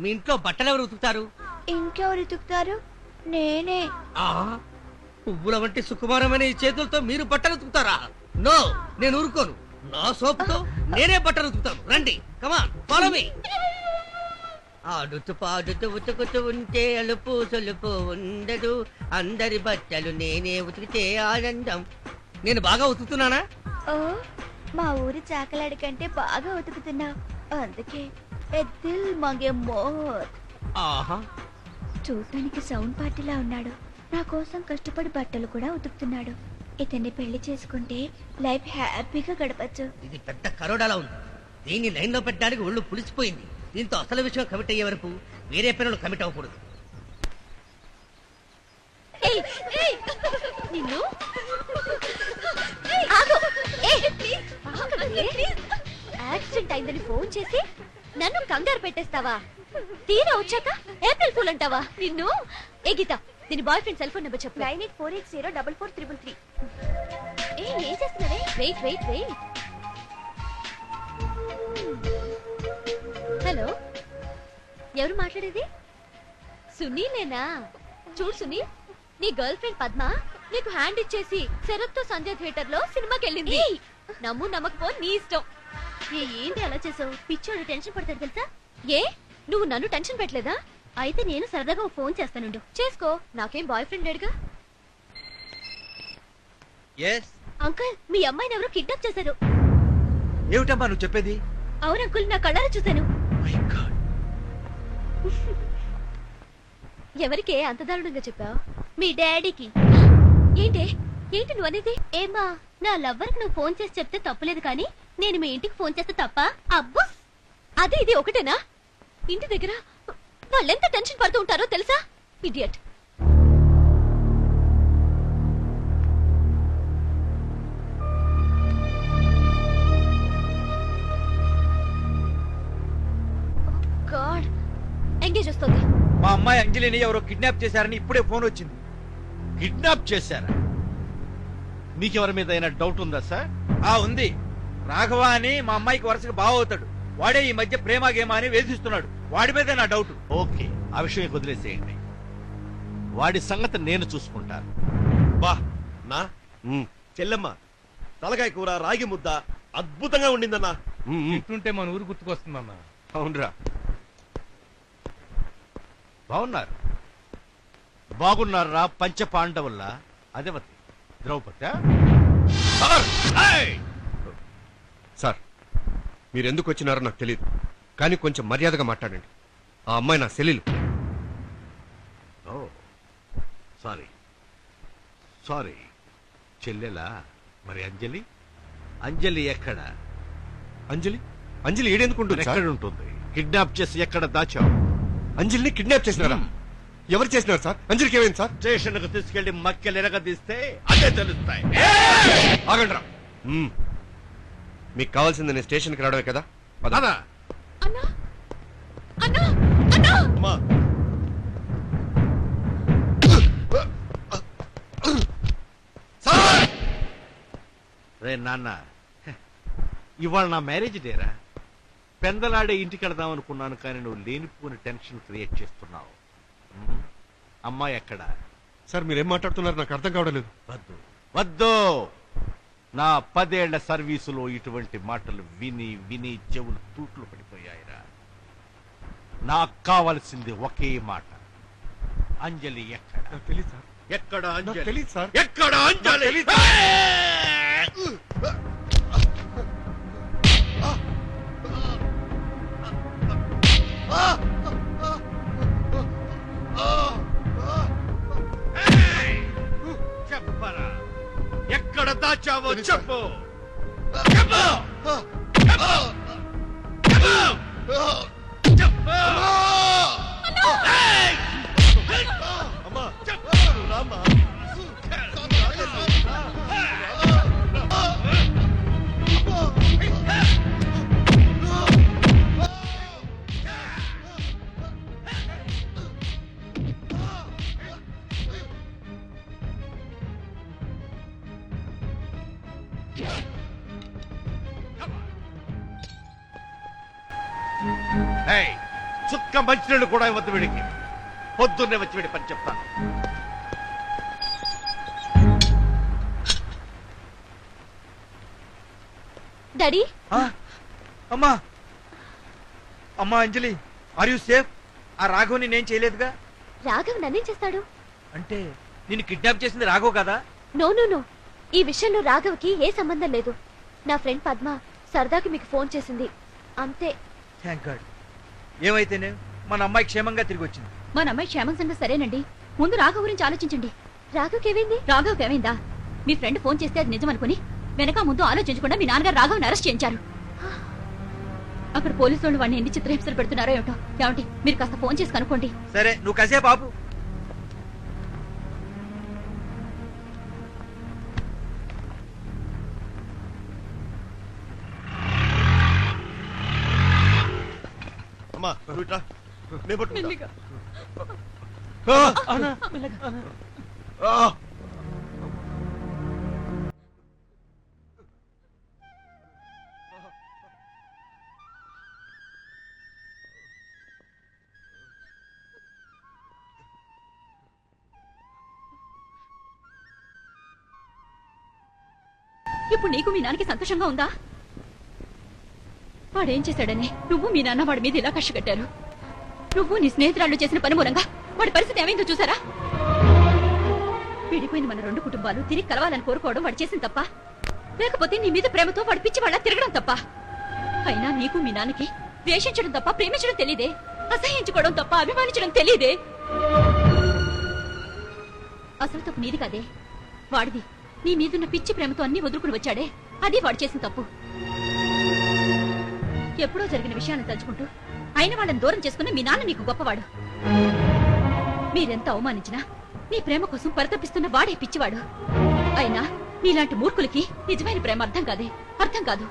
మీ ఇంట్లో బట్టలు ఎవరు ఉతుకుతారు? ఇంకెవరు ఉతుకుతారు? నేనే. ఆ పువ్వుల వంటి సుకుమారమైన ఈ చేతులతో మీరు బట్టలు ఉతుకుతారా? నో నేను ఊరుకోను. నా సోపుతో నేనే బట్టలు ఉతుకుతాను. రండి కమాన్ ఫాలో మీ ఆడుతూ పాడుతూ ఉతుకుతూ ఉంటే అలుపు సొలుపు ఉండదు. అందరి బట్టలు నేనే ఉతికితే ఆనందం. నేను బాగా ఉతుకుతున్నానా? ఓ మా ఊరి చాకలాడి కంటే బాగా ఉతుకుతున్నావు అందుకే. ఎద్దిల్ మగే మోర్ ఆహా. చూడటానికి సౌండ్ పార్టీలా ఉన్నాడు. నా కోసం కష్టపడి బట్టలు కూడా ఉతుకుతున్నాడు. ఇతన్ని పెళ్ళి చేసుకుంటే లైఫ్ హ్యాపీగా గడపచ్చు. ఇది పెద్ద కరోడాలా ఉంది. దీన్ని లైన్లో పెట్టడానికి ఒళ్ళు పులిసిపోయింది. దీంతో అసలు విషయం కమిట్ అయ్యే వరకు వేరే పనులు కమిట్ అవ్వకూడదు. నిన్ను? ఆగు! యాక్సిడెంట్ అయిందని ఫోన్ చేసి నన్ను కంగారు పెట్టేస్తావా? తీరా వచ్చాక ఏప్రిల్ ఫూల్ అంటావా? నిన్ను? ఏ గీత దీని boy friend cell phone number చెప్పు. Nine eight four eight zero double four triple three. ఏ ఏం చేస్తున్నావే? Wait wait wait. హలో ఎవరు మాట్లాడేది? సునీలేనా? చూడు సునీల్ నీ గర్ల్ ఫ్రెండ్ పద్మ నీకు హ్యాండ్ ఇచ్చేసి శరత్తో సంధ్య థియేటర్లో సినిమాకి వెళ్ళింది నమ్ము నమ్మకపో నీ ఇష్టం. ఏంటి అలా చేసావు పిచ్చోడు టెన్షన్ పడతాడు తెలుసా? ఏ నువ్వు నన్ను టెన్షన్ పెట్టలేదా? అయితే నేను సరదాగా ఓ ఫోన్ చేస్తానుండు. చేసుకో నాకేం బాయ్ ఫ్రెండ్ లేడుగా. ఎస్ అంకుల్ మీ అమ్మాయిని ఎవరో కిడ్నాప్ చేశారు. ఏమిటమ్మా నువ్వు చెప్పేది? అవును అంకుల్ నా కళ్ళారా చూశాను. ఎవరికే అంత దారుణంగా చెప్పావు? మీ డాడీకి ఏంటి? ఏంటి నువ్వు అనేది? ఏమా నా లవ్వర్ నువ్వు ఫోన్ చేసి చెప్తే తప్పులేదు కానీ నేను మీ ఇంటికి ఫోన్ చేస్తే తప్ప? అబ్బో! అదే ఇది ఒకటేనా? ఇంటి దగ్గర వాళ్ళెంత టెన్షన్ పడుతూ ఉంటారో తెలుసా? ఇడియట్ ఎంగేజ్ వస్తుంది. మా అమ్మాయి అంజలిని ఎవరో కిడ్నాప్ చేశారని ఇప్పుడే ఫోన్ వచ్చింది. కిడ్నాప్ చేశారా? మీకెవరి మీద అయినా డౌట్ ఉందా సార్? ఆ ఉంది. రాఘవ అని మా అమ్మాయికి వరుసగా బావ అవుతాడు వాడే ఈ మధ్య ప్రేమ గేమ అని వేధిస్తున్నాడు. వాడి మీదే నా డౌట్. ఓకే. ఆ విషయం వదిలేసేయండి. వాడి సంగతి నేను చూసుకుంటాను. బా నా? చెల్లెమ్మ తలకాయ కూర రాగి ముద్ద అద్భుతంగా ఉండిందన్నా. తింటుంటే మన ఊరు గుర్తుకొస్తుందన్న అవునరా. బాగున్నారు. బాగున్నారా పంచ పాండవుల్లా? అదేవతి ద్రౌపది మీరు ఎందుకు వచ్చినారో నాకు తెలియదు కానీ కొంచెం మర్యాదగా మాట్లాడండి. ఆ అమ్మాయి నా సెల్లిలు. ఓ సారీ. సారీ. చెల్లెలా? మరి అంజలి? అంజలి ఎక్కడ? అంజలి? అంజలి ఏడెందుకుంటుంది ఎక్కడ సార్? ఉంటుంది కిడ్నాప్ చేసి ఎక్కడ దాచావు? అంజలిని కిడ్నాప్ చేసినారా? ఎవరు చేసినారు సార్? అంజలికి ఏమైంది సార్? స్టేషన్కు తీసుకెళ్ళి మక్కలు ఎరగదీస్తే అదే తెలుస్తాయి. ఆగండి రా. మీకు కావాల్సింది నేను స్టేషన్కి రావడమే కదా? పద. అదా అన్నా. అన్నా. అన్నా. అమ్మా. రే నాన్న ఇవాళ నా మ్యారేజ్ డేరా. పెందలాడే ఇంటికి వెళదాం అనుకున్నాను కానీ నువ్వు లేనిపోని టెన్షన్ క్రియేట్ చేస్తున్నావు. ఉమ్, అమ్మాయి ఎక్కడ? సార్ మీరేం మాట్లాడుతున్నారు? నాకు అర్థం కావడం లేదు. వద్దు. వద్దు. నా పదేళ్ళ సర్వీసులో ఇటువంటి మాటలు విని విని చెవులు తూట్లు పడిపోయాయిరా. నాకు కావలసింది ఒకే మాట. అంజలి ఎక్కడ? తెలియదు సార్. ఎక్కడ అంజలి? తెలియదు సార్. ఎక్కడ అంజలి? దాచావో తెలీదు సార్. చుక్క మంచినీళ్ళు కూడా ఇవ్వద్దు వీడికి. పొద్దున్నే వచ్చి వీడి పని చెప్తాను. డాడీ? అమ్మా. అమ్మా అంజలి ఆర్ యు సేఫ్? ఆ రాఘవ్ నేనేం చేయలేదుగా? రాఘవ్ నన్నేం చేస్తాడు? అంటే నిన్ను కిడ్నాప్ చేసింది రాఘవ్ కదా? No no no. ఈ విషయంలో రాఘవ్కి ఏ సంబంధం లేదు. నా ఫ్రెండ్ పద్మ సరదాకి మీకు ఫోన్ చేసింది. అంతే. థ్యాంక్ గాడ్ ఏమైతేనే మన అమ్మాయి క్షేమంగా తిరిగి వచ్చింది. మన అమ్మాయి క్షేమం సంగతి సరేనండి. ముందు రాఘవ్ గురించి ఆలోచించండి. రాఘవ్కి ఏమైంది రాఘవ్కి ఏమైందా? మీ ఫ్రెండ్ ఫోన్ చేస్తే అది నిజం అనుకుని వెనక ముందు ఆలోచించకుండా మీ నాన్నగారు రాఘవ్ని అరెస్ట్ చేయించారు. అక్కడ పోలీసు వాళ్ళు వాడిని ఎన్ని చిత్రహింసలు పెడుతున్నారో ఏమిటో? ఏమండి మీరు కాస్త ఫోన్ చేసి కనుక్కోండి. సరే నువ్వు కసే బాబు అమ్మా నువ్వు ఇట్రా. నేను పట్టుకుంటా. ఆ! ఆ! ఇప్పుడు నీకు మీ నాన్నకి సంతోషంగా ఉందా వాడేం చేశాడని? నువ్వు మీ నాన్న వాడి మీద ఇలా కష్ట నువ్వు నీ స్నేహితురాళ్ళు చేసిన పని మూలంగా వాడి పరిస్థితి ఏమైందో చూసారా? విడిపోయిన మన రెండు కుటుంబాలు తిరిగి కలవాలని కోరుకోవడం వాడు చేసిన తప్ప లేకపోతే నీ మీద ప్రేమతో వాడి పిచ్చి వాళ్ళ తిరగడం తప్ప. అయినా నీకు మీ నాన్నకి ద్వేషించడం తప్ప ప్రేమించడం తెలియదే అసహించుకోవడం తప్ప అభిమానించడం తెలియదే అసలు తప్పు నీది కాదే. వాడిది నీ మీదున్న పిచ్చి ప్రేమతో అన్ని వదులుకుని వచ్చాడే. అది వాడు చేసిన తప్పు. ఎప్పుడో జరిగిన విషయాన్ని తలుచుకుంటూ అయిన వాళ్ళని దూరం చేసుకుని మీ నాన్న నీకు గొప్పవాడు. మీరెంత అవమానించినా నీ ప్రేమ కోసం పరితపిస్తున్న వాడే పిచ్చివాడు. అయినా నీలాంటి మూర్ఖులకి నిజమైన ప్రేమ అర్థం కాదే అర్థం కాదు.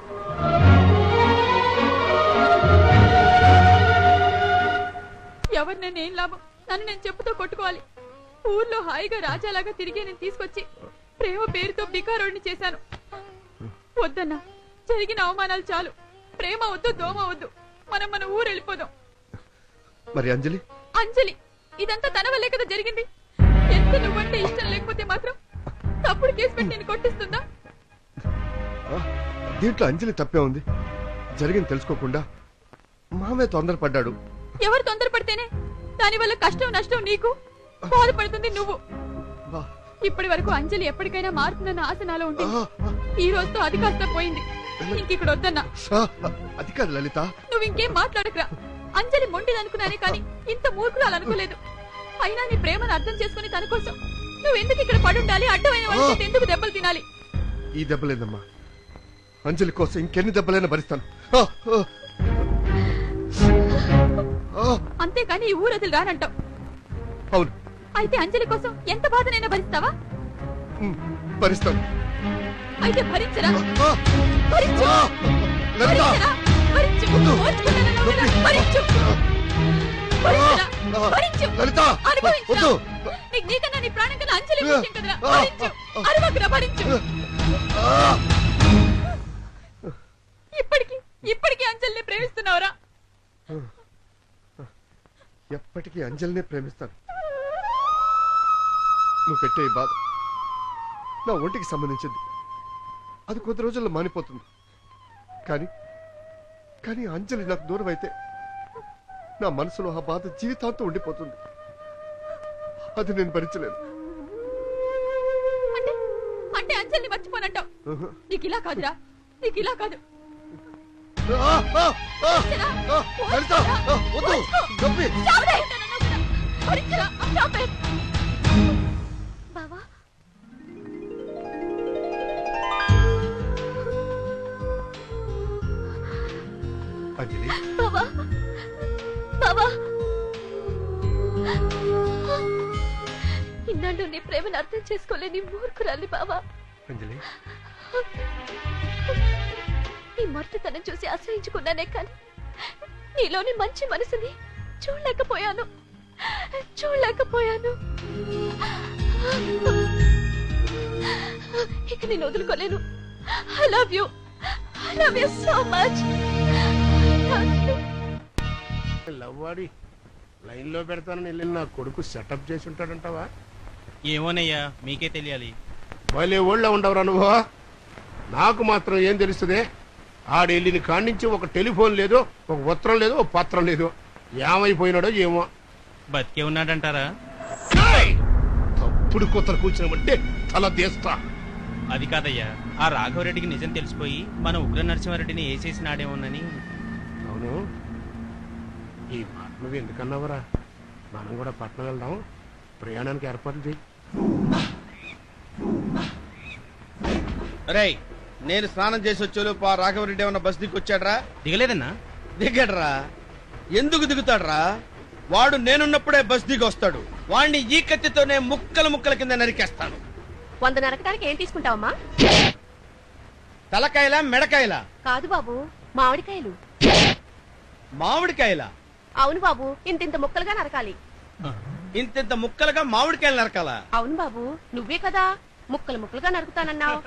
ఎవరినైనా ఏం లాభం? నన్ను నేను చెప్పుతో కొట్టుకోవాలి. ఊర్లో హాయిగా రాజాలాగా తిరిగి నేను తీసుకొచ్చి ప్రేమ పేరుతో బికారోడిని చేశాను. వద్దన్నా జరిగిన అవమానాలు చాలు. ప్రేమ వద్దు దోమ వద్దు. మనం మన ఊరు వెళ్ళిపోదాం. మరి అంజలి? అంజలి ఇదంతా తన వల్లే కదా జరిగింది? ఎంత నువ్వంటే ఇష్టం లేకపోతే మాత్రం తప్పుడు కేసు పెట్టి నేను కొట్టిస్తుందా? దీంట్లో అంజలి తప్పే ఉంది. జరిగింది తెలుసుకోకుండా మామే తొందరపడ్డాడు. ఎవరు తొందరపడితేనే? దానివల్ల కష్టం నష్టం నీకు? బాధపడుతుంది నువ్వు. ఇప్పటి వరకు అంజలి ఎప్పటికైనా మారుతుందన్న ఆశ నాలో ఆ, ఉంటుంది. ఈ రోజుతో అది కాస్త పోయింది. ఇక్కడ వద్దన్నా. అది కాదు లలిత. నువ్వు ఇంకేం మాట్లాడకురా. అంజలి మొండిదనుకున్నానే కానీ ఇంత మూర్ఖురాలు అనుకోలేదు. అయినా నీ ప్రేమను అర్థం చేసుకుని తన కోసం నువ్వు ఎందుకు ఇక్కడ పడుండాలి అడ్డమైన ఎందుకు దెబ్బలు తినాలి? ఈ దెబ్బలేదమ్మా. అంజలి కోసం ఇంకెన్ని దెబ్బలైనా భరిస్తాను. అంతేకాని ఈ ఊరు వదిలి రానంటావు అవును. అయితే అంజలి కోసం ఎంత బాధనైనా భరిస్తావా? భరిస్తాను. అయితే భరించరా? భరించు. భరించు. భరించు. భరించు. లలిత! నీకు నీకన్నా నీ ప్రాణం కన్నా అంజలి ముఖ్యం కదరా? ఆ, భరించు. ఆ, అరవకురా భరించు. ఆ, ఇప్పటికి ఇప్పటికి అంజలిని ప్రేమిస్తున్నావురా? ఎప్పటికీ అంజలినే ప్రేమిస్తాను. నువ్వు పెట్టే ఈ బాధ. నా ఒంటికి సంబంధించింది. అది కొద్ది రోజుల్లో మానిపోతుంది. కానీ కానీ అంజలి నాకు దూరం అయితే నా మనసులో ఆ బాధ జీవితాంతం ఉండిపోతుంది. అది నేను భరించలేను. అంటే అంజలిని మర్చిపోనంటావు. నీకు ఇలా కాదురా. నీకు ఇలా కాదు. వద్దు. అంజలి. బావా బావా ఇన్నాళ్ళు నీ ప్రేమను అర్థం చేసుకోలేని మూర్ఖురాలి బావా అంజలి. నీ మొరటుతనం చూసి అసహించుకున్నానే కానీ నీలోని మంచి మనసుని చూడలేకపోయాను. చూడలేకపోయాను. ఇక నేను వదులుకోలేను. I love you I love you so much లవ్వాడి లైన్లో పెడతానని వెళ్ళి నా కొడుకు సెటప్ చేసి ఉంటాడంటావా? ఏమోనయ్యా మీకే తెలియాలి. భలే ఊళ్ళో ఉండవురా నువ్వు. నాకు మాత్రం ఏం తెలుస్తుంది? ఆడు వెళ్ళిన కాడి నుంచి ఒక టెలిఫోన్ లేదు ఒక ఉత్తరం లేదు ఒక పత్రం లేదు ఏమైపోయినాడో ఏమో. బతికే ఉన్నాడంటారా? తప్పుడు కొత్తలు కూర్చున్నామంటే తల తీస్తా. అది కాదయ్యా ఆ రాఘవరెడ్డికి నిజం తెలిసిపోయి మన ఉగ్ర నరసింహారెడ్డిని వేసేసినాడేమోనని అవును. ఈ మాట నువ్వు ఎందుకన్నావురా? మనం కూడా పట్నం వెళ్దాం. ప్రయాణానికి ఏర్పాట్లు చేయి. రేయ్ నేను స్నానం చేసి వచ్చేలోపు ఆ రాఘవరెడ్డి ఏమన్నా బస్ దిక్కు వచ్చాడ్రా దిగలేదన్నా? దిగడ్రా. ఎందుకు దిగుతాడ్రా? వాడు నేనున్నప్పుడే బస్ దిగి వస్తాడు వాడిని ఈ కత్తితోనే ముక్కలు ముక్కల కింద నరికేస్తాను వంద నరకడానికి ఏం తీసుకుంటావమ్మా? తలకాయలా మెడకాయలా? కాదు బాబు మామిడికాయలు. మామిడికాయలా? అవును బాబు ఇంత ఇంత ముక్కలుగా నరకాలి. ఇంతింత ముక్కలుగా మామిడికాయలు నరకాలా? అవును బాబు నువ్వే కదా ముక్కలు ముక్కలుగా నరుకుతానన్నావు.